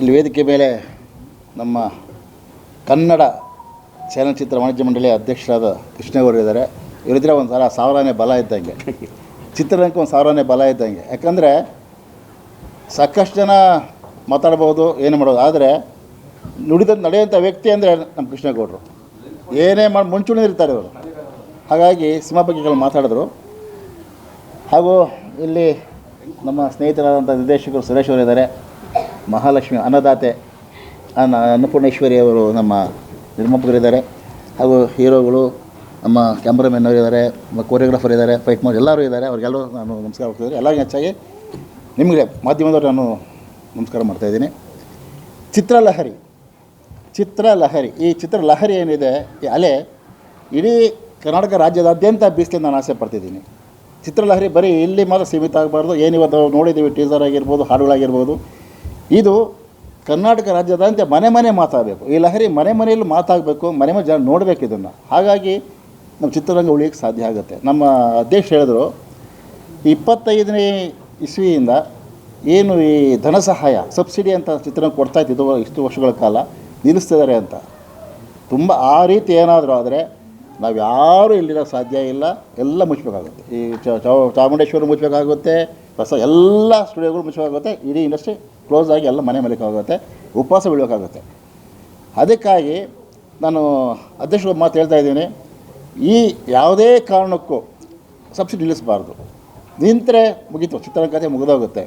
ಇಲ್ಲಿ ವೇದಿಕೆ ಮೇಲೆ ನಮ್ಮ ಕನ್ನಡ ಚಲನಚಿತ್ರ ವಾಣಿಜ್ಯ ಮಂಡಳಿಯ ಅಧ್ಯಕ್ಷರಾದ ಕೃಷ್ಣೇಗೌಡರು ಇದ್ದಾರೆ. ಇವರಿದ್ರೆ ಒಂದು ಸಲ ಸಾವಿರನೇ ಬಲ ಇದ್ದಂಗೆ. ಚಿತ್ರರಂಗಕ್ಕೆ ಒಂದು ಸಾವಿರನೇ ಬಲ ಇದ್ದಂಗೆ. ಯಾಕಂದರೆ ಸಾಕಷ್ಟು ಜನ ಮಾತಾಡ್ಬೋದು, ಏನು ಮಾಡೋದು ಆದರೆ ನುಡಿದ ನಡೆಯುವಂಥ ವ್ಯಕ್ತಿ ಅಂದರೆ ನಮ್ಮ ಕೃಷ್ಣೇಗೌಡರು. ಏನೇ ಮಾಡಿ ಮುಂಚೂಣಿ ಇರ್ತಾರೆ ಇವರು. ಹಾಗಾಗಿ ಸಿನಿಮಾ ಬಗ್ಗೆಗಳು ಮಾತಾಡಿದ್ರು. ಹಾಗೂ ಇಲ್ಲಿ ನಮ್ಮ ಸ್ನೇಹಿತರಾದಂಥ ನಿರ್ದೇಶಕರು ಸುರೇಶ್ ಅವರು ಇದ್ದಾರೆ. ಮಹಾಲಕ್ಷ್ಮಿ ಅನ್ನದಾತೆ ಅನ್ನ ಅನ್ನಪೂರ್ಣೇಶ್ವರಿಯವರು ನಮ್ಮ ನಿರ್ಮಾಪಕರಿದ್ದಾರೆ ಹಾಗೂ ಹೀರೋಗಳು ನಮ್ಮ ಕ್ಯಾಮ್ರಾಮನ್ ಇದ್ದಾರೆ ನಮ್ಮ ಕೋರಿಯೋಗ್ರಾಫರ್ ಇದ್ದಾರೆ ಫೈಟ್ ಮಾಡಿ ಎಲ್ಲರೂ ಇದ್ದಾರೆ. ಅವ್ರಿಗೆಲ್ಲರೂ ನಾನು ನಮಸ್ಕಾರ ಹೋಗ್ತಿದ್ದಾರೆ ಎಲ್ಲರಿಗೂ ಹೆಚ್ಚಾಗಿ ನಿಮಗೆ ಮಾಧ್ಯಮದವರು ನಾನು ನಮಸ್ಕಾರ ಮಾಡ್ತಾಯಿದ್ದೀನಿ ಚಿತ್ರಲಹರಿ ಚಿತ್ರಲಹರಿ, ಈ ಚಿತ್ರಲಹರಿ ಏನಿದೆ, ಈ ಅಲೆ ಇಡೀ ಕರ್ನಾಟಕ ರಾಜ್ಯದಾದ್ಯಂತ ಬೀಸಲಿ ನಾನು ಆಸೆ ಪಡ್ತಿದ್ದೀನಿ. ಚಿತ್ರಲಹರಿ ಬರೀ ಇಲ್ಲಿ ಮಾತ್ರ ಸೀಮಿತ ಆಗಬಾರ್ದು. ಏನಿವತ್ತು ನೋಡಿದ್ದೀವಿ ಟೀಸರ್ ಆಗಿರ್ಬೋದು, ಹಾಡುಗಳಾಗಿರ್ಬೋದು. ಇದು ಕರ್ನಾಟಕ ರಾಜ್ಯದಂತೆ ಮನೆ ಮನೆ ಮಾತಾಡಬೇಕು. ಈ ಲಹರಿ ಮನೆ ಮನೆಯಲ್ಲೂ ಮಾತಾಗಬೇಕು ಮನೆ ಮನೆ ಜನ ನೋಡಬೇಕು ಇದನ್ನು. ಹಾಗಾಗಿ ನಮ್ಮ ಚಿತ್ರರಂಗ ಉಳಿಯೋಕ್ಕೆ ಸಾಧ್ಯ ಆಗುತ್ತೆ. ನಮ್ಮ ಅಧ್ಯಕ್ಷ ಹೇಳಿದ್ರು, ಇಪ್ಪತ್ತೈದನೇ ಇಸ್ವಿಯಿಂದ ಏನು ಈ ಧನ ಸಹಾಯ, ಸಬ್ಸಿಡಿ ಅಂತ ಚಿತ್ರರಂಗ ಕೊಡ್ತಾ ಇತ್ತು ಇಷ್ಟು ವರ್ಷಗಳ ಕಾಲ, ನಿಲ್ಲಿಸ್ತಿದ್ದಾರೆ ಅಂತ. ತುಂಬ ಆ ರೀತಿ ಏನಾದರೂ ಆದರೆ ನಾವು ಯಾರೂ ಇಲ್ಲಿರೋ ಸಾಧ್ಯ ಇಲ್ಲ. ಎಲ್ಲ ಮುಚ್ಚಬೇಕಾಗುತ್ತೆ ಈ ಚಾಮುಂಡೇಶ್ವರಿ ಮುಚ್ಚಬೇಕಾಗುತ್ತೆ ಹೊಸ ಎಲ್ಲ ಸ್ಟುಡಿಯೋಗಳು ಮುಚ್ಚೋಗುತ್ತೆ ಇಡೀ ಇಂಡಸ್ಟ್ರಿ ಕ್ಲೋಸ್ ಆಗಿ ಎಲ್ಲ ಮನೆ ಮಲಿಕಾಗುತ್ತೆ ಉಪವಾಸ ಬೀಳಬೇಕಾಗುತ್ತೆ. ಅದಕ್ಕಾಗಿ ನಾನು ಅಧ್ಯಕ್ಷರು ಮಾತು ಹೇಳ್ತಾ ಇದ್ದೀನಿ, ಈ ಯಾವುದೇ ಕಾರಣಕ್ಕೂ ಸಬ್ಸಿಡಿ ನಿಲ್ಲಿಸಬಾರ್ದು. ನಿಂತರೆ ಮುಗೀತು, ಚಿತ್ರರಂಗ ಕಥೆ ಮುಗಿದೋಗುತ್ತೆ.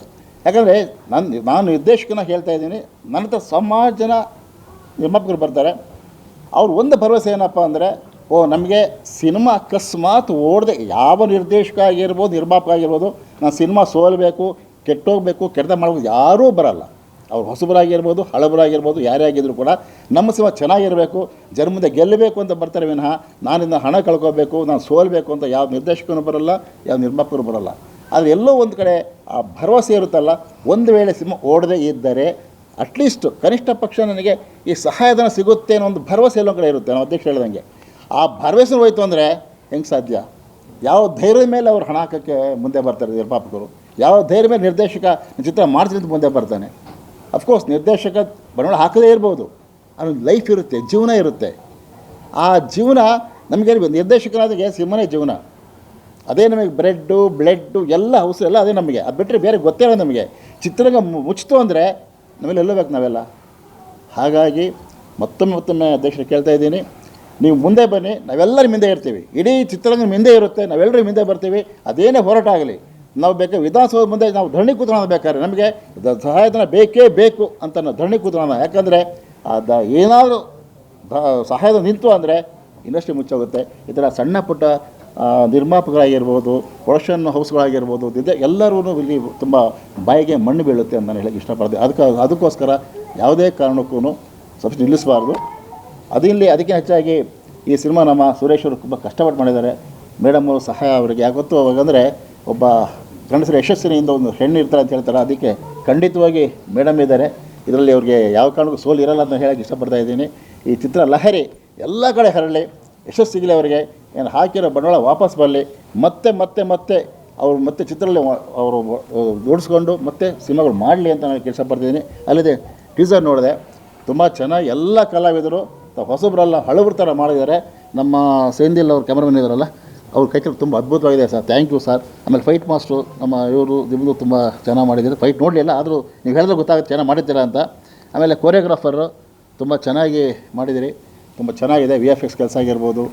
ಯಾಕಂದರೆ ನಾನು ನಾನು ನಿರ್ದೇಶಕನ ಹೇಳ್ತಾ ಇದ್ದೀನಿ, ನನ್ನ ಹತ್ರ ಸಮಾಜನ ಜನ ನಿರ್ಮಾಪಕರು ಬರ್ತಾರೆ, ಅವ್ರು ಒಂದು ಭರವಸೆ ಏನಪ್ಪ ಅಂದರೆ, ಓ, ನಮಗೆ ಸಿನಿಮಾ ಅಕಸ್ಮಾತ್ ಓಡದೆ, ಯಾವ ನಿರ್ದೇಶಕ ಆಗಿರ್ಬೋದು, ನಿರ್ಮಾಪಕ ಆಗಿರ್ಬೋದು ನಾನು ಸಿನಿಮಾ ಸೋಲಬೇಕು, ಕೆಟ್ಟೋಗಬೇಕು ಕೆಟ್ಟದ ಮಾಡೋದು ಯಾರೂ ಬರಲ್ಲ. ಅವ್ರು ಹೊಸಬರಾಗಿರ್ಬೋದು, ಹಳಬರಾಗಿರ್ಬೋದು, ಯಾರೇ ಆಗಿದ್ರು ಕೂಡ ನಮ್ಮ ಸಿನಿಮಾ ಚೆನ್ನಾಗಿರಬೇಕು ಜನ್ಮದ ಮುಂದೆ ಗೆಲ್ಲಬೇಕು ಅಂತ ಬರ್ತಾರೆ ವಿನಃ ನಾನಿಂದ ಹಣ ಕಳ್ಕೋಬೇಕು, ನಾನು ಸೋಲಬೇಕು ಅಂತ ಯಾವ ನಿರ್ದೇಶಕನೂ ಬರಲ್ಲ, ಯಾವ ನಿರ್ಮಾಪಕರು ಬರಲ್ಲ. ಆದರೆ ಎಲ್ಲೋ ಒಂದು ಕಡೆ ಆ ಭರವಸೆ ಇರುತ್ತಲ್ಲ, ಒಂದು ವೇಳೆ ಸಿನಿಮಾ ಓಡದೇ ಇದ್ದರೆ ಅಟ್ಲೀಸ್ಟ್ ಕನಿಷ್ಠ ಪಕ್ಷ ನನಗೆ ಈ ಸಹಾಯಧನ ಸಿಗುತ್ತೆ ಅನ್ನೋ ಒಂದು ಭರವಸೆ ಎಲ್ಲೋ ಕಡೆ ಇರುತ್ತೆ ನಾವು ಅಧ್ಯಕ್ಷ ಹೇಳ್ದಂಗೆ. ಆ ಭರವಸೆ ಹೋಯ್ತು ಅಂದರೆ ಹೆಂಗೆ ಸಾಧ್ಯ? ಯಾವ ಧೈರ್ಯದ ಮೇಲೆ ಅವ್ರು ಹಣ ಹಾಕೋಕ್ಕೆ ಮುಂದೆ ಬರ್ತಾರೆ ನಿರ್ಮಾಪಕರು ಯಾವ ಧೈರ್ಯ ಮೇಲೆ ನಿರ್ದೇಶಕ ಚಿತ್ರ ಮಾಡ್ತೀನಿ ಅಂತ ಮುಂದೆ ಬರ್ತಾನೆ? ಅಫ್ಕೋರ್ಸ್ ನಿರ್ದೇಶಕ ಬಂಡವಾಳ ಹಾಕದೇ ಇರ್ಬೋದು. ಅದೊಂದು ಲೈಫ್ ಇರುತ್ತೆ, ಜೀವನ ಇರುತ್ತೆ. ಆ ಜೀವನ ನಮಗೆ ನಿರ್ದೇಶಕನಾದಾಗೆ ಸಿನಿಮಾನೇ ಜೀವನ. ಅದೇ ನಮಗೆ ಬ್ರೆಡ್ಡು ಬ್ಲೆಡ್ಡು ಎಲ್ಲ ಹೌಸು ಎಲ್ಲ ಅದೇ ನಮಗೆ. ಅದು ಬಿಟ್ಟರೆ ಬೇರೆ ಗೊತ್ತೇ ನಮಗೆ. ಚಿತ್ರರಂಗ ಮುಚ್ಚಿತು ಅಂದರೆ ನಮ್ಮಲ್ಲಿ ಎಲ್ಲಬೇಕು ನಾವೆಲ್ಲ? ಹಾಗಾಗಿ ಮತ್ತೊಮ್ಮೆ ಮತ್ತೊಮ್ಮೆ ಅಧ್ಯಕ್ಷರು ಕೇಳ್ತಾ ಇದ್ದೀನಿ. ನೀವು ಮುಂದೆ ಬನ್ನಿ, ನಾವೆಲ್ಲರ ಮುಂದೆ ಇರ್ತೀವಿ. ಇಡೀ ಚಿತ್ರರಂಗ ಮುಂದೆ ಇರುತ್ತೆ, ನಾವೆಲ್ಲರೂ ಮುಂದೆ ಬರ್ತೀವಿ. ಅದೇನೇ ಹೋರಾಟ ಆಗಲಿ, ನಾವು ಬೇಕಾದ್ರೆ ವಿಧಾನಸೌಧ ಮುಂದೆ ನಾವು ಧರಣಿ ಕೂತ್ಕೊಳ್ಳೋಣ ಬೇಕಾದ್ರೆ ನಮಗೆ ಸಹಾಯಧನ ಬೇಕೇ ಬೇಕು ಅಂತ ನಾವು ಧರಣಿ ಕೂತ್ಕೊಳ್ಳೋಣ. ಯಾಕಂದರೆ ಅದು ಏನಾದರೂ ದ- ಸಹಾಯಧನ ನಿಂತು ಅಂದರೆ ಇಂಡಸ್ಟ್ರಿ ಮುಚ್ಚೋಗುತ್ತೆ. ಈ ಥರ ಸಣ್ಣ ಪುಟ್ಟ ನಿರ್ಮಾಪಕರಾಗಿರ್ಬೋದು ಪ್ರೊಡಕ್ಷನ್ ಹೌಸ್ಗಳಾಗಿರ್ಬೋದು ಇದೆ ಎಲ್ಲರೂ ಇಲ್ಲಿ ತುಂಬ ಬಾಯಿಗೆ ಮಣ್ಣು ಬೀಳುತ್ತೆ ಅಂತ ನಾನು ಹೇಳಕ್ಕೆ ಇಷ್ಟಪಡ್ತೀನಿ. ಅದಕ್ಕೆ, ಅದಕ್ಕೋಸ್ಕರ ಯಾವುದೇ ಕಾರಣಕ್ಕೂ ಸಬ್ಸಿಡಿ ನಿಲ್ಲಿಸಬಾರ್ದು. ಅದಿಲ್ಲಿ ಅದಕ್ಕೆ ಹೆಚ್ಚಾಗಿ ಈ ಸಿನಿಮಾ ನಮ್ಮ ಸುರೇಶ್ ಅವರು ತುಂಬ ಕಷ್ಟಪಟ್ಟು ಮಾಡಿದ್ದಾರೆ. ಮೇಡಮ್ ಅವರು ಸಹಾಯ ಅವರಿಗೆ. ಯಾಕೊತ್ತು ಅವಾಗಂದರೆ ಒಬ್ಬ ಗಂಡಸರ ಯಶಸ್ಸಿನಿಂದ ಒಂದು ಹೆಣ್ಣು ಇರ್ತಾರೆ ಅಂತ ಹೇಳ್ತಾರೆ ಅದಕ್ಕೆ ಖಂಡಿತವಾಗಿ ಮೇಡಮ್ ಇದ್ದಾರೆ. ಇದರಲ್ಲಿ ಅವ್ರಿಗೆ ಯಾವ ಕಾರಣಕ್ಕೂ ಸೋಲು ಇರಲ್ಲ ಅಂತ ಹೇಳಕ್ಕೆ ಇಷ್ಟಪಡ್ತಾ ಇದ್ದೀನಿ. ಈ ಚಿತ್ರ ಲಹರಿ ಎಲ್ಲ ಕಡೆ ಹರಳಿ ಯಶಸ್ಸು ಸಿಗಲಿ ಅವರಿಗೆ. ಏನು ಹಾಕಿರೋ ಬಂಡವಾಳ ವಾಪಸ್ ಬರಲಿ. ಮತ್ತೆ ಮತ್ತೆ ಮತ್ತೆ ಅವರು ಮತ್ತೆ ಚಿತ್ರದಲ್ಲಿ ಅವರು ಜೋಡಿಸ್ಕೊಂಡು ಮತ್ತೆ ಸಿನಿಮಾಗಳು ಮಾಡಲಿ ಅಂತ ನಾನು ಕೆಲಸ ಪಡ್ತಿದ್ದೀನಿ ಅಲ್ಲದೆ ಟೀಸರ್ ನೋಡಿದೆ. ತುಂಬ ಚೆನ್ನಾಗಿ ಎಲ್ಲ ಕಲಾವಿದರು ಹೊಸಬ್ರಲ್ಲ ಹಳಬ್ರ ಥರ ಮಾಡಿದ್ದಾರೆ. ನಮ್ಮ ಸೇಂದಿಲ್ ಅವ್ರು ಕ್ಯಾಮ್ರಾಮನ್ ಇದ್ದಾರಲ್ಲ ಅವ್ರ ಕೈ ತುಂಬ ಅದ್ಭುತವಾಗಿದೆ ಸರ್. ಥ್ಯಾಂಕ್ ಯು ಸರ್ ಆಮೇಲೆ ಫೈಟ್ ಮಾಸ್ಟ್ರು ನಮ್ಮ ಇವರು ನಿಮ್ಮದು ತುಂಬ ಚೆನ್ನಾಗಿ ಮಾಡಿದ್ದೀರಿ. ಫೈಟ್ ನೋಡಲಿಲ್ಲ ಆದರೂ ನೀವು ಹೇಳಿದ್ರೆ ಗೊತ್ತಾಗುತ್ತೆ ಚೆನ್ನಾಗಿ ಮಾಡಿದ್ದೀರಾ ಅಂತ. ಆಮೇಲೆ ಕೊರಿಯೋಗ್ರಾಫರು ತುಂಬ ಚೆನ್ನಾಗಿ ಮಾಡಿದ್ದೀರಿ ತುಂಬ ಚೆನ್ನಾಗಿದೆ ವಿ ಎಫ್ ಎಕ್ಸ್ ಕೆಲಸ ಆಗಿರ್ಬೋದು,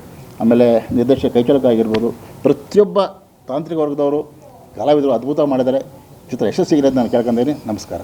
ಆಮೇಲೆ ನಿರ್ದೇಶಕ ಕೈಚಳಕ ಆಗಿರ್ಬೋದು. ಪ್ರತಿಯೊಬ್ಬ ತಾಂತ್ರಿಕ ವರ್ಗದವರು, ಕಲಾವಿದರು ಅದ್ಭುತ ಮಾಡಿದ್ದಾರೆ. ಚಿತ್ರ ಯಶಸ್ಸಿಗಿರೋದು ನಾನು ಕೇಳ್ಕೊಂಡಿದ್ದೀನಿ ನಮಸ್ಕಾರ.